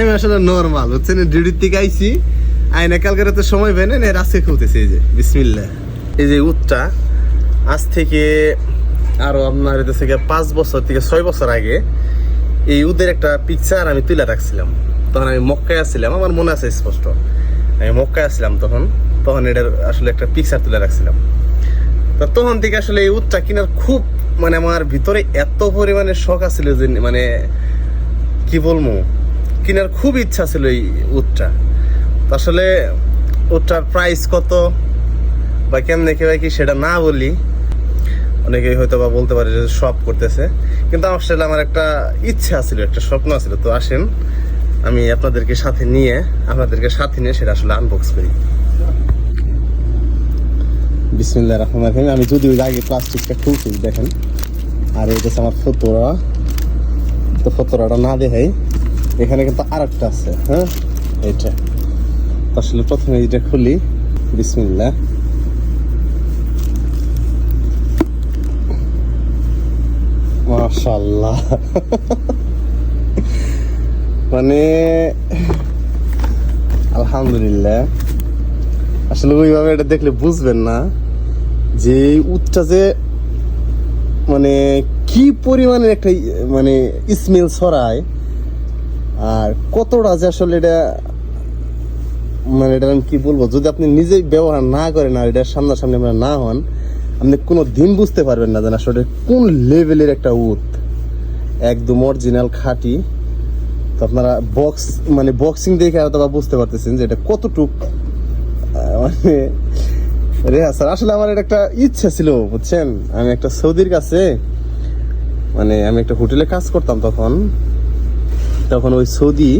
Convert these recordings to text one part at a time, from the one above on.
আমি আসলে নর্মাল হচ্ছে না ডিউটির থেকে আইছি, আইনা কালকে রাতে সময় পেয়ে না আজকে খুলতেছে, এই যে বিসমিল্লা এই যে উটটা, আজ থেকে আরও আপনার এটা থেকে পাঁচ বছর থেকে ছয় বছর আগে এই উদের একটা পিকচার আমি তুলে রাখছিলাম। তখন আমি মক্কায় আসছিলাম আমার মনে আছে স্পষ্ট। আমি মক্কায় আসছিলাম তখন তখন এটার আসলে একটা পিকচার তুলে রাখছিলাম। তো তখন থেকে আসলে এই উটটা কেনার খুব মানে আমার ভিতরে এত পরিমাণে শখ আছিল যে মানে কি বলব? কেনার খুব ইচ্ছা ছিল এই উটটা। আসলে উটটার প্রাইস কত বা কেমনে কে কি সেটা না বলি। অনেকেই হয়তো বা বলতে পারে যে সব করতেছে। কিন্তু আসলে আমার একটা ইচ্ছা ছিল, একটা স্বপ্ন ছিল। তো আসেন, আমি আপনাদেরকে সাথে নিয়ে, আপনাদেরকে সাথে নিয়ে সেটা আসলে আনবক্স করি। বিসমিল্লাহ রহমান রহিম। আমি যদি ওই আগে প্লাস্টিকটা খুলছি, দেখেন। আর এটা আমার ফতোরা তো ফতোরাটা না দেখাই। এখানে কিন্তু আর একটা আছে হ্যাঁ? এটা আসলে প্রথমে এটা খুলি। বিসমিল্লা মাশাল্লাহ মানে আলহামদুলিল্লাহ। আসলে ওইভাবে এটা দেখলে বুঝবেন না যে উটটা যে মানে কি পরিমাণে একটা মানে স্মেল ছড়ায় আর কতটা যে আসলে এটা মানে এটা আমি কি বলব, যদি আপনি নিজেই ব্যবহার না করেন আর এটার সামনাসামনি আপনার না হন, আপনি কোনো দিন বুঝতে পারবেন না যে আসলে কোন লেভেলের একটা উট। একদম অরিজিনাল খাঁটি। তো আপনারা বক্স মানে বক্সিং দেখে হয়তো বা বুঝতে পারতেছেন যে এটা কতটুক মানে রেহা স্যার আসলে আমার এটা একটা ইচ্ছা ছিল, বুঝছেন? আমি একটা সৌদির কাছে মানে আমি একটা হোটেলে কাজ করতাম তখন। তখন ওই সৌদি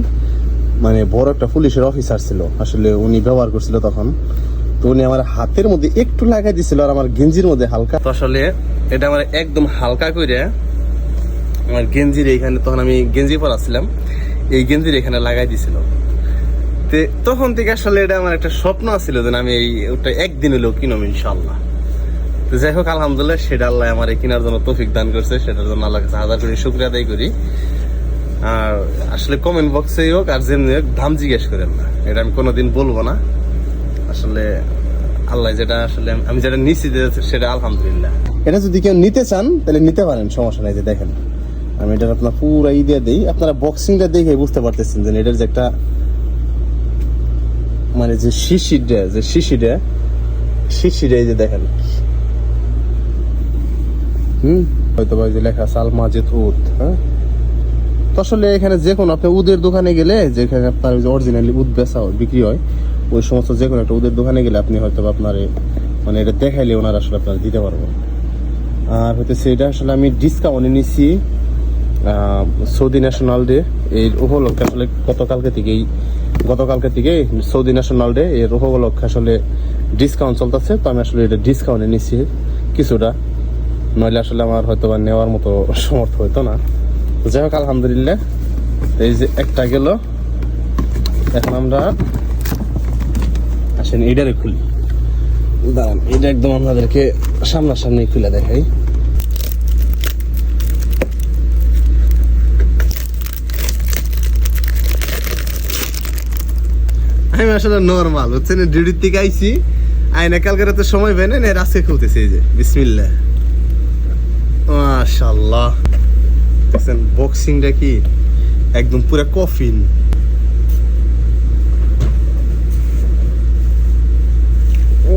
মানে বড় একটা পুলিশের অফিসার ছিল। আসলে উনি ব্যবহার করছিল তখন। তো উনি আমার হাতের মধ্যে একটু লাগাই দিছিল আর আমার গেঞ্জির মধ্যে হালকা। তো আসলে এটা আমার একদম হালকা করে আমার গেঞ্জির এইখানে তখন আমি গেঞ্জি পরাছিলাম। এই গেঞ্জির এখানে লাগাই দিছিল। তে তখন থেকে আসলে এটা আমার একটা স্বপ্ন আছিল যে আমি এই ওটা একদিন হলেও কিনব ইনশাল্লাহ তো যাই হোক, আলহামদুলিল্লাহ, সেটা আল্লাহ আমার এই কেনার জন্য তৌফিক দান করছে। সেটার জন্য আল্লাহ কাছে হাজার করে শুক্রিয়া আদায় করি। আসলে কমেন্ট বক্সে হোক আর যেমনি হোক দাম জিজ্ঞেস করেন না। এটা আমি কোনোদিন বলব না। আসলে আল্লাহ যেটা আসলে আমি যেটা নিচ্ছি সেটা আলহামদুলিল্লাহ। এটা যদি কেউ নিতে চান, তাহলে নিতে পারেন, সমস্যা নাই যে দেখেন। আমি এটার আপনার পুরো ই দিয়ে দিই। আপনারা বক্সিংটা দেখে বুঝতে পারতেছেন যে এটার যে একটা মানে যে শিশিটা যে শিশিটা শিশিটা এই যে দেখেন। হুম? হয়তো বা যে লেখা আল মাজিদ হ্যাঁ? আসলে এখানে যে কোনো আপনি উদের দোকানে গেলে যেখানে আপনার অরিজিনালি উদ বেচা হয় বিক্রি হয়, ওই সমস্ত যে কোনো একটা উদের দোকানে গেলে আপনি হয়তো আপনার মানে এটা দেখাইলে ওনারা আসলে আপনার দিতে পারব। আর হয়তো সেটা আসলে আমি ডিসকাউন্টে নিচ্ছি সৌদি ন্যাশনাল ডে এর উপলক্ষে আসলে গতকালকে থেকেই, গতকালকে থেকে সৌদি ন্যাশনাল ডে এর উপলক্ষে আসলে ডিসকাউন্ট চলতেছে। তো আমি আসলে এটা ডিসকাউন্টে নিচ্ছি কিছুটা। নইলে আসলে আমার হয়তো বা নেওয়ার মতো সমর্থ হইতো না। যাই হোক আলহামদুলিল্লাহ। এই যে একটা গেল। এখন আমরা আসেন, এইটারে খুলি। দাঁড়ান এটা একদম আপনাদেরকে সামনাসামনি খুলে দেখাই। আমি আসলে নর্মাল হচ্ছে না, ডিউটির থেকে আইছি। আইনা কালকে রাতে সময় পেয়ে না আজকে খুলতেছে, এই যে, বিসমিল্লাহ। মাশাল্লাহ দেখছেন বক্সিংটা কি একদম পুরো কফিন।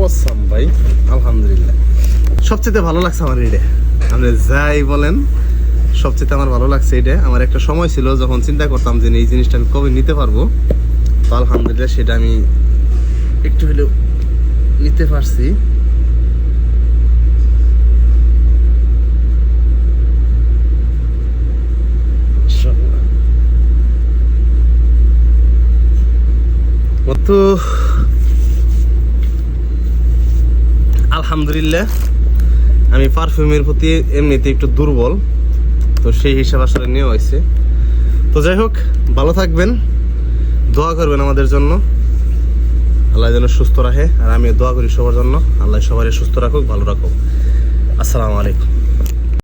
ওসাম ভাই, আলহামদুলিল্লাহ। সবচেয়ে ভালো লাগছে আমার এটা আপনি যাই বলেন, সবচেয়ে আমার ভালো লাগছে এটা আমার একটা সময় ছিল যখন চিন্তা করতাম যে এই জিনিসটা আমি কবে নিতে পারব। তো আলহামদুলিল্লাহ সেটা আমি একটু হলেও নিতে পারছি। তো আলহামদুলিল্লাহ, আমি পারফিউমের প্রতি এমনিতে একটু দুর্বল, তো সেই হিসাব আসলে নেওয়া হয়েছে। তো যাই হোক, ভালো থাকবেন, দোয়া করবেন আমাদের জন্য। আল্লাহ যেন সুস্থ রাখে, আর আমি দোয়া করি সবার জন্য। আল্লাহ সবারই সুস্থ রাখুক, ভালো রাখুক। আসসালামু আলাইকুম।